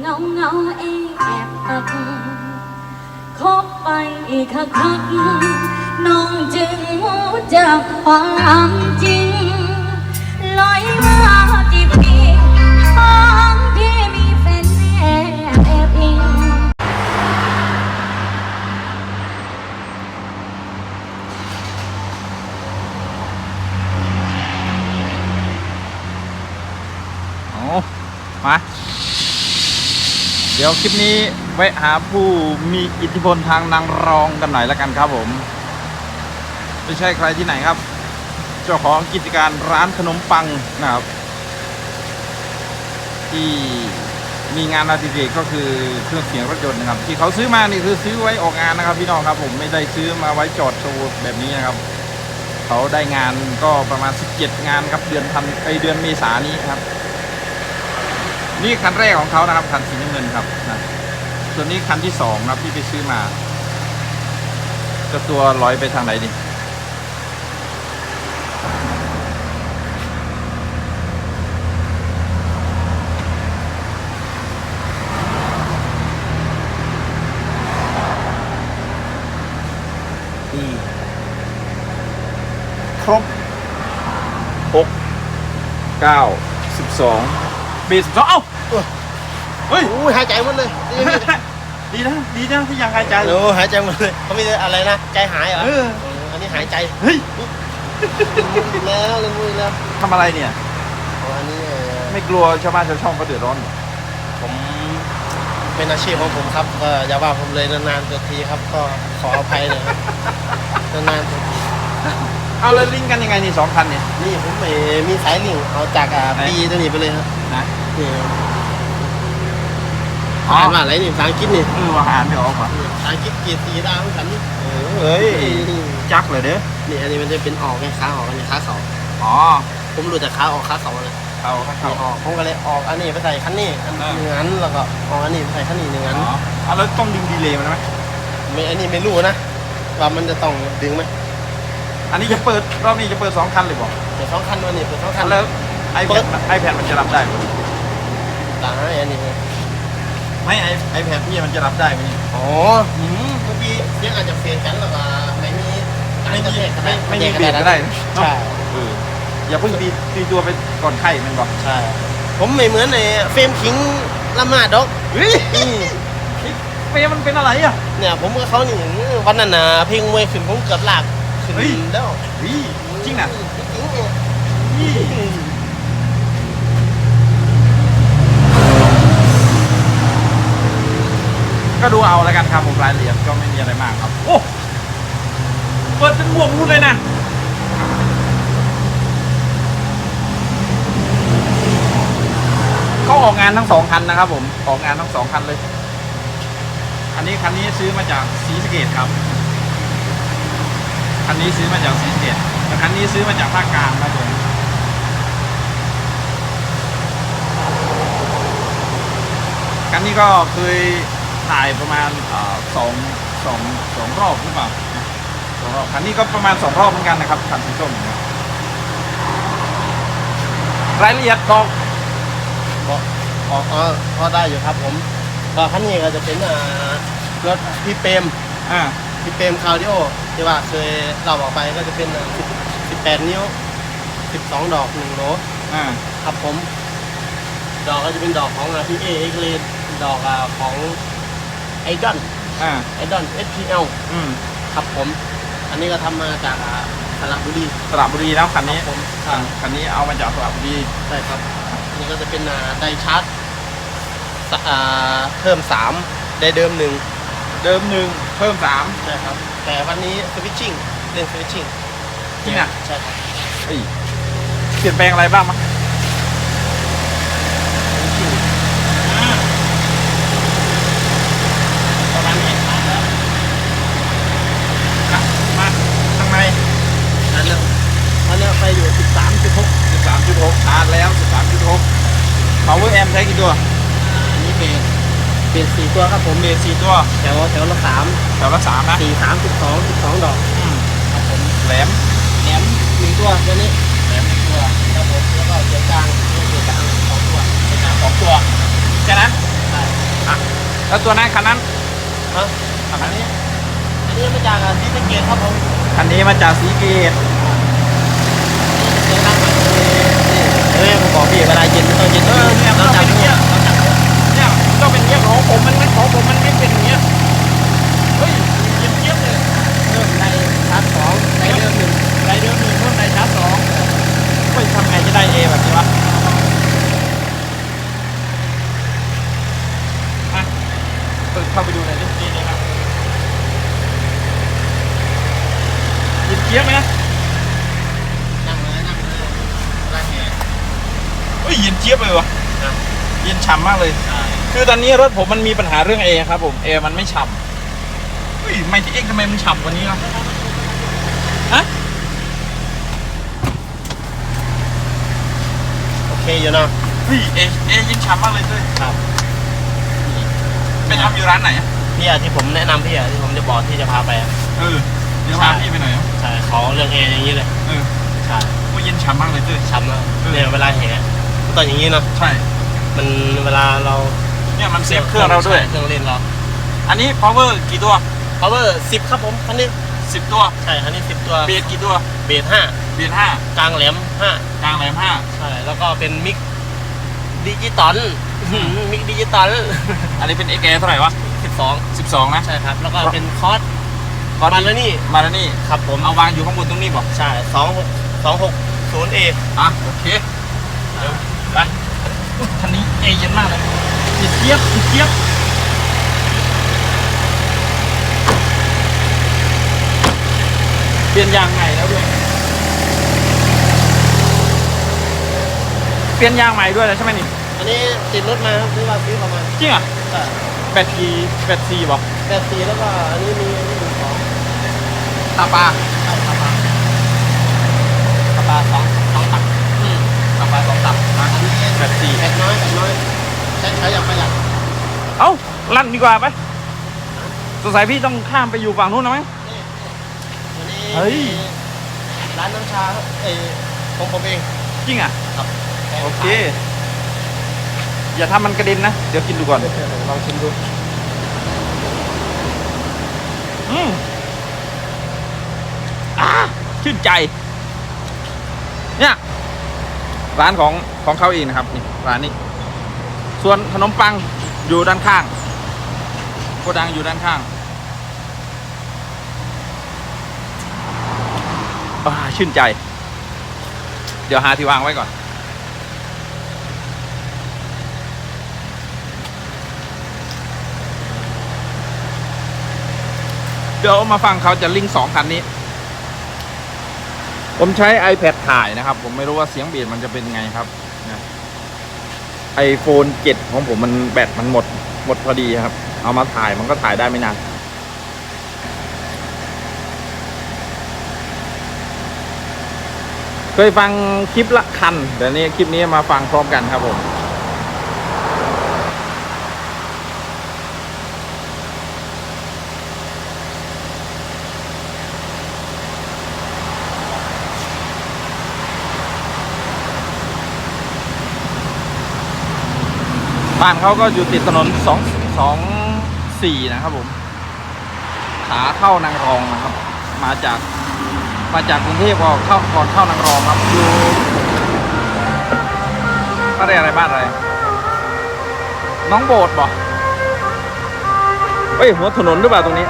เงาเงาเอแอบตักคบไปคักคักน้องจึงรู้จักความจริงลอยมาจีบพี่ทั้งที่มีแฟนแอบแอบอิงโอ้มา เดี๋ยวคลิปนี้แวะหาผู้มีอิทธิพลทางนางรองกันหน่อยแล้วกันครับผม ไม่ใช่ใครที่ไหนครับ เจ้าของกิจการร้านขนมปังนะครับ ที่มีงานอาดิเรกก็คือเครื่องเสียงรถยนต์นะครับ ที่เขาซื้อมานี่คือซื้อไว้ออกงานนะครับ พี่น้องครับผมไม่ได้ซื้อมาไว้จอดโชว์แบบนี้นะครับ เขาได้งานก็ประมาณ 17 งานครับเดือนธันไอเดือนเมษานี้ครับ นี่คันแรกของเขานะครับคันสีน้ำเงินครับนะส่วนนี้คันที่สองนะครับที่ไปซื้อมาจะตัวลอยไปทางไหนดีครบหกเก้าสิบสอง เบสสองเอ้าเฮ้ยโอ้ยหายใจหมดเลยดีนะดีนะที่ยังหายใจโอ้หายใจหมดเลยเขาไม่ได้อะไรนะใจหายเหรอเออเอออันนี้หายใจเฮ้ยอีกแล้วเล่นมุ้ยแล้วทำอะไรเนี่ยโอ้อันนี้เอ่อไม่กลัวชาวบ้านชาวช่องเขาเดือดร้อนเหรอผมเป็นอาชีพของผมครับก็อย่าว่าผมเลยนานๆตัวทีครับ ก็ขออภัยหน่อยครับนานๆตัวที เอาแล้วลิงก์กันยังไงนี่สองคันเนี่ย นี่ผมเอ่อมีสายลิงก์เอาจากอ่าไหน ปีตัวนี้ไปเลยครับนะนี่อ๋ออ่านว่าอะไรนี่ภาษาอังกฤษนี่เออว่าอ่านไม่ออกว่ะนี่ภาษาอังกฤษเกียรติสีดาวของฉันนี่เฮ้ย จักเลยเด้อ นี่อันนี้มันจะเป็นออกไงขาออกอันนี้ขาเขาอ๋อ ผมรู้จักขาออกขาเขาเลยเอาครับนี่ออกผมก็เลยออกอันนี้ไปใส่คันนี้อันอ่าหนึ่งอันแล้วก็ออกอันนี้ไปใส่คันนี้หนึ่งอันอ๋อเอาแล้วต้องดึงดีเลย์มันไหมไม่อันนี้ไม่รู้นะว่ามันจะต้องดึงไหม อันนี้จะเปิดรอบนี้จะเปิดสองคันเลยบอกเปิดสองคันวันนี้เปิดสองคันแล้วไอแพดไอแพดมันจะรับได้ไหมตายอันนี้ไม่ไอไอแพดพี่มันจะรับได้ไหมนี่อ๋อหืมเมื่อกี้เสียงอาจจะเฟรนกันแล้วก็ไม่มีไม่มีแยกกันไม่ด้ไม่แยมีกกันเบรกก็ได้นะใช่เอออย่าเพิ่งตีตีตัวไปก่อนไข่มันบอกใช่ ผมไม่เหมือนในเฟรมคิงละหมาดดอกเฮ้ยอืมเฟรมมันเป็นอะไรอะเนี่ยผมกับเขานี่วันนั้นน่ะเพลงมวยขึ้นผมเกือบลาก ขึ้นเฮ้ย แล้วเฮ้ยจริงนะนี่ก็ดูเอาแล้วกันครับผมรายละเอียดก็ไม่มีอะไรมากครับ โอ้ เปิดเป็นหมวกนู่นเลยนะเขาออกงานทั้งสองคันนะครับผม ออกงานทั้งสองคันเลย อันนี้คันนี้ซื้อมาจากสีสเกตครับ คันนี้ซื้อมาจากสีสะเกตแต่คันนี้ซื้อมาจากภาคกลางครับผมคันนี้ก็เคยถ่ายประมาณเอ่อสองสองสองรอบหรือเปล่าสองรอบคันนี้ก็ประมาณสองรอบเหมือนกันนะครับคันสีส้มเนี่ยรายละเอียดบอกพอพอพอพอได้อยู่ครับผมก็คันนี้ก็จะเป็นอ่ารถพี่เปรมอ่าพี่เปรมคาร์ดิโอ ที่ว่าเคยเราออกไปก็จะเป็นอ่า10 18นิ้ว12ดอก1โหลอ่าครับผม ดอกก็จะเป็นดอกของอ่าพี่เอเอ็กเลนดอกอ่าของไอดอนอ่าไอดอน SPL อืมครับผม อันนี้ก็ทำมาจากอ่าสระบุรีสระบุรีแล้วคันนี้ครับผมคันคันนี้เอามาจากสระบุรีใช่ครับอันนี้ก็จะเป็นอ่าไดชาร์จสอ่าเพิ่มสามได้เดิมหนึ่งเดิมหนึ่งเพิ่มสามใช่ครับ แต่วันนี้สวิตชิ่งเล่นสวิตชิ่งจริงอะใช่ครับเฮ้ยเปลี่ยนแปลงอะไรบ้างมั้ยสวิตชิ่งประมาณนี้ครับแล้วอะมาข้างใน อันนั้นอันนี้ไปอยู่ 13.6 13.6ชาร์จแล้ว 13.6 power amp ใช้กี่ตัวอันนี้เบสเบสสี่ตัวครับผมเบสสี่ตัวแถวแถวละสามแถวละสามนะสี่สามสิบสองสิบสองดอกอืมครับผมแหลมแหลมหนึ่งตัวตัวนี้แหลมหนึ่งตัวครับผมแล้วก็เกียร์กลางเกียร์กลางสองตัวเป็นหน้าสองตัวแค่นั้นใช่อะแล้วตัวนั้นคันนั้นฮะคันอันนั้นนี้อันนี้มาจากที่ตะเกียบครับผมคันนี้มาจากสีเกตเสียงดังหน่อยเฮ้ยผมบอกพี่เวลาเย็นไม่ต้องเย็นเออเนี่ยมันเราต้องจัเป็บนอย่างเนี่เงี้ย ยเนี่ยมันต้องเป็นอย่างเงี้ยของผมมันไม่ของผมมันไม่เป็นอย่างเงี้ยเฮ้ยเยี่ยมเยี่ยมเลยเริ่มในชาร์จสองในเริ่มหนึ่งไรเดิมหนึ่งเพิ่มไรชาร์จสองเฮ้ยทำไงจะได้เอแบบนี้วะมาเปิดเข้าไปดูหน่อยดินี่นี่ครับยินเจี๊ยบไหมนะนั่งเลยนั่งเลยนั่งไงเฮ้ยเย็นเจี๊ยบเลยวะนะเย็นฉ่ำมากเลยใช่ คือตอนนี้รถผมมันมีปัญหาเรื่องเอครับผมเอมันไม่ฉ่ำเฮ้ยไม่ที่เอ็กทำไมมันฉ่ำกว่านี้ล่ะฮะโอเคอยู่เนาะเฮ้ยเอเอเย็นฉ่ำมากเลยเต้ยครับไปทำอยู่ร้านไหนอะพี่อะที่ผมแนะนำพี่อะที่ผมจะบอกที่จะพาไปอะเออเดี๋ยวพาพี่ไปหน่อยอะใช่เขาเรื่องเออย่างนี้เลยเออใช่ว่าเย็นฉ่ำมากเลยเต้ยช้ำแล้วเออเนี่ยเวลาแห่ตอนอย่างนี้เนาะใช่ มันเวลาเรา เนี่ยมันเซฟเครื่องเราด้วยใช่เครื่องเล่นเรา อันนี้ power กี่ตัว power สิบครับผมคันนี้สิบตัว ใช่คันนี้สิบตัว เบสกี่ตัว เบสห้าเบสห้ากลางแหลมห้ากลางแหลมห้าใช่ แล้วก็เป็นมิกดิจิตอลมิกดิจิตอล อันนี้เป็น XA เท่าไหร่วะสิบสองสิบสองนะ ใช่ครับ แล้วก็เป็นคอร์สตอนมาแล้วนี่ มาแล้วนี่ ครับผม เอาวางอยู่ข้างบนตรงนี้บอก ใช่สองหกสองหกศูนย์เออะ โอเค เดี๋ยวไปคันนี้เอเย็นมากเลย เย็นเจี๊ยบเย็นเจี๊ยบเปลี่ยนยางใหม่แล้วด้วย เปลี่ยนยางใหม่ด้วยเลยใช่ไหมนี่ อันนี้ติดรถมาครับซื้อมาซื้อประมาณจริงเหรอะใช่แบตทีแบตซีบอกแปดสี่แล้วก็อันนี้มีอันนี้หนึ่งสองตาปลาใช่ครับกระบะสองสองตักอืมตาปลาสองตับนะอันนี้แบตซีแบตน้อยแบตน้อย ใช้ใช้อย่างประหยัดเอ้าลั่นดีกว่าไปสงสัยพี่ต้องข้ามไปอยู่ฝั่งนู้นนะมั้ง นี่ตัวนี้เฮ้ย ร้านน้ำชาครับเออของผมเองจริงอะ ครับโอเค อย่าทำมันกระเด็นนะ เดี๋ยวกินดูก่อนลองชิมดูอืมอ่าชื่นใจ เนี่ย ร้านของของเขาเองนะครับ นี่ ร้านนี้ ส่วนขนมปังอยู่ด้านข้างโกดังอยู่ด้านข้างชื่นใจ เดี๋ยวหาที่วางไว้ก่อน เดี๋ยวมาฟังเขาจะลิงสองคันนี้ ผมใช้ iPad ถ่ายนะครับ ผมไม่รู้ว่าเสียงเบียดมันจะเป็นไงครับไอ โฟน7ของผมมันแบตมันหมดหมดพอดีครับ เอามาถ่ายมันก็ถ่ายได้ไม่นานเคยฟังคลิปละคันเดี๋ยวนี้คลิปนี้มาฟังพร้อมกันครับผม บ้านเขาก็อยู่ติดถนนสองสองสี่นะครับผม ขาเข้านางรองนะครับ มาจากมาจากกรุงเทพก็เข้าก่อนเข้านางรองครับอยู่บ้านอะไรอะไรบ้านอะไร น้องโบดบอกเฮ้ยหัวถนนหรือเปล่าตรงนี้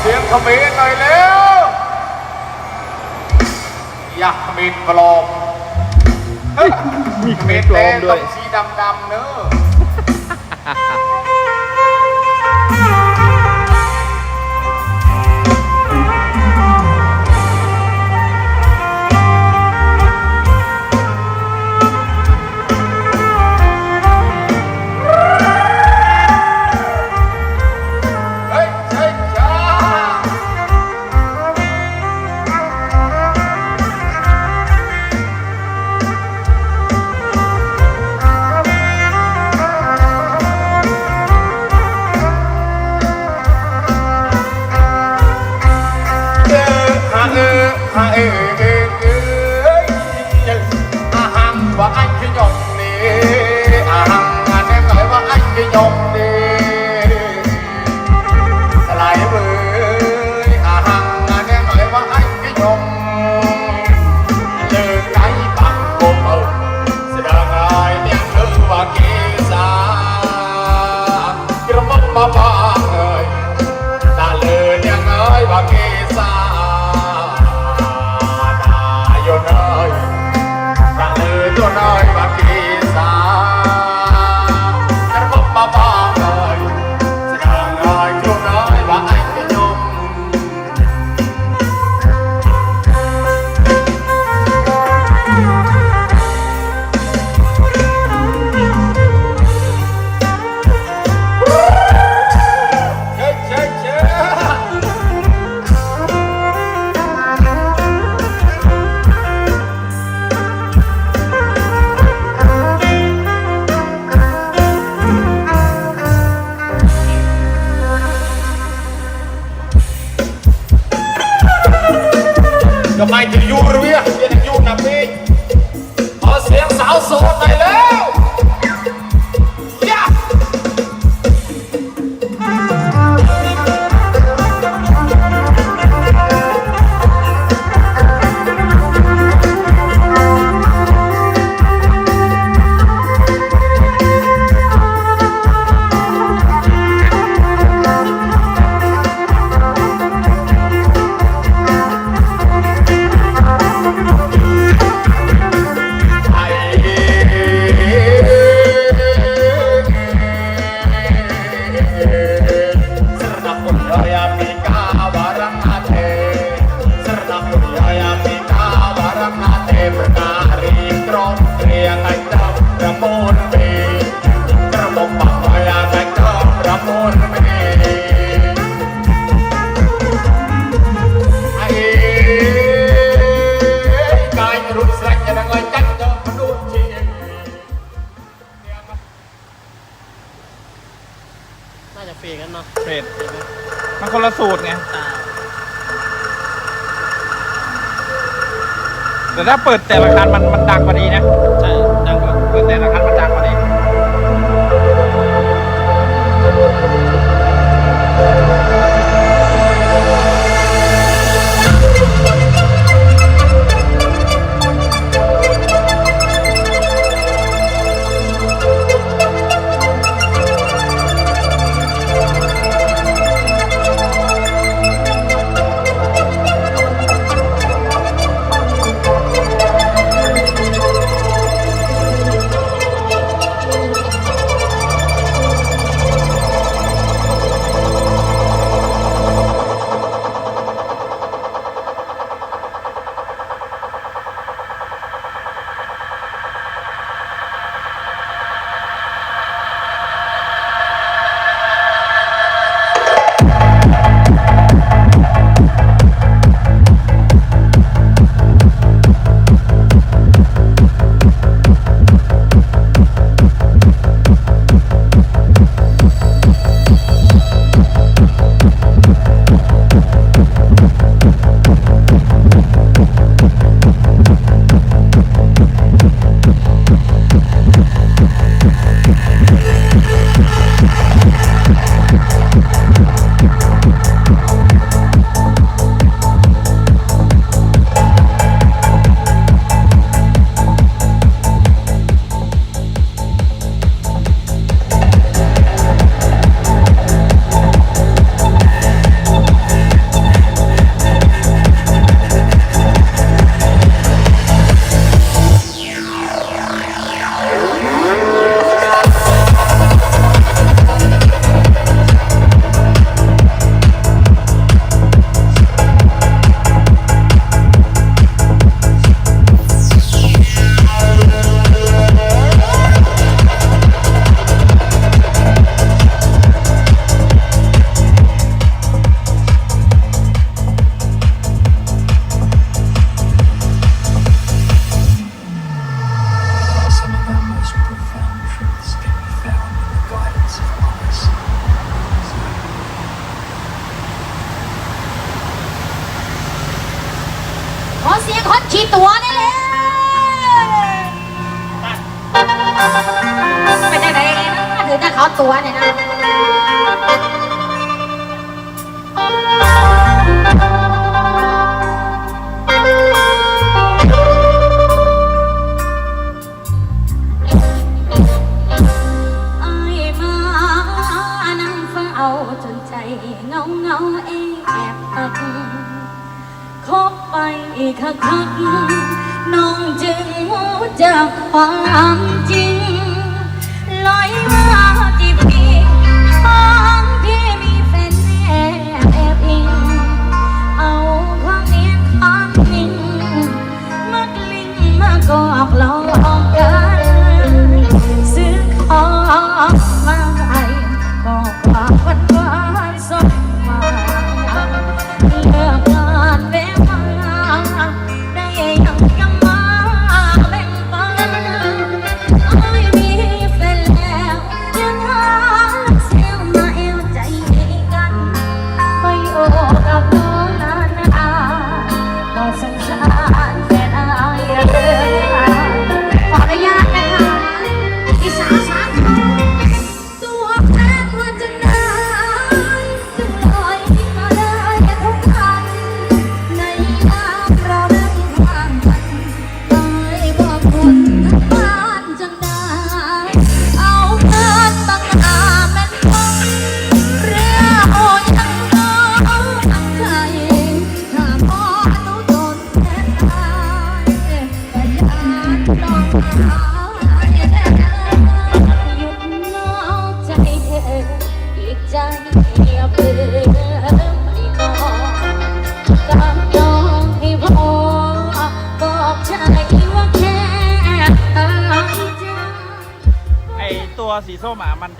เสียงเขมรหน่อยเร็วอยากเขมรปลอมเฮ้ยมีเขมรปลอมด้ต้วอยงสีดำดำๆเนอะ แต่ถ้าเปิดแต่ละคันมันมันดังกว่านี้นะ ใช่ดังกว่า เปิดแต่ละคันมัน ขอเสียงคนขี่ตัวได้เลยไป็นยังไงนะถือจะเขาตัวเนี่ยนะ คักคักน้องจึงหูจากความจริงลอย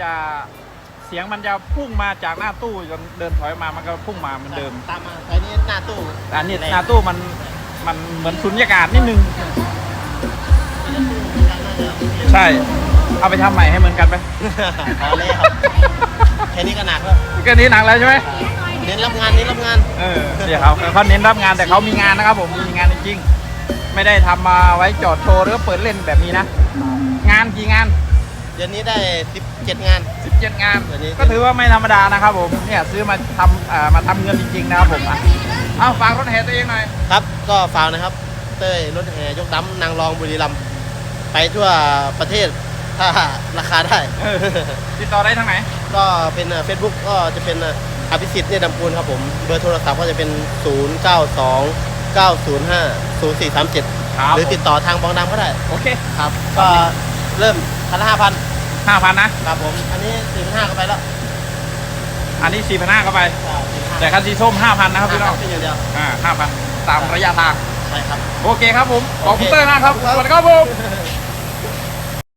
จะเสียงมันจะพุ่งมาจากหน้าตู้จนเดินถอยมามันก็พุ่งมาเหมือนเดิมตามมาแต่นี่หน้าตู้แต่อันนี้หน้าตู้มันมันเหมือนสุญญากาศนิดนึง ใช่ เอาไปทำใหม่ให้เหมือนกันไปพอเลยครับแค่นี้ก็หนักแล้วก็นี้หนักแล้วใช่ไหมเน้นรับงานเน้นรับงานเออเดี๋ยวเขาเขาเน้นรับงานแต่เขามีงานนะครับ ผมมีงานจริงๆไม่ได้ทำมาไว้จอดโชว์หรือเปิดเล่นแบบนี้นะงานกี่งานเดือนนี้ได้ 17 งาน 17 งานเดี๋ยวนี้ ก็ถือว่าไม่ธรรมดานะครับผม เนี่ยซื้อมาทำอ่ามาทำเงินจริงๆนะครับผมอะเอาฝากรถแห่ตัวเองหน่อย ครับ ก็ฝากนะครับ เต้ยรถแห่ยกดำนางรองบุรีรัมย์ไปทั่วประเทศถ้าราคาได้เออติดต่อได้ทางไหน ก็เป็นเฟซบุ๊กก็จะเป็นอภิสิทธิ์เนี่ยดำปูนครับผม เบอร์โทรศัพท์ก็จะเป็น 0 9 2 9 0 5 0 4 3 7ครับหรือติดต่อทางบองดำก็ได้ โอเค ครับ ก็เริ่มคันละห้าพัน ห้าพันนะครับผม อันนี้สี่พันห้าก็ไปแล้วอันนี้สี่พันห้าเข้าไป แต่คันสีส้มห้าพันนะครับพี่น้องเป็นอย่างเดียวอ่าห้าพันตามระยะทาง ใช่ครับ โอเคครับผม ขอบคุณโอเคเต้ยมากครับขอบคุณครับ สวัสดีครับผม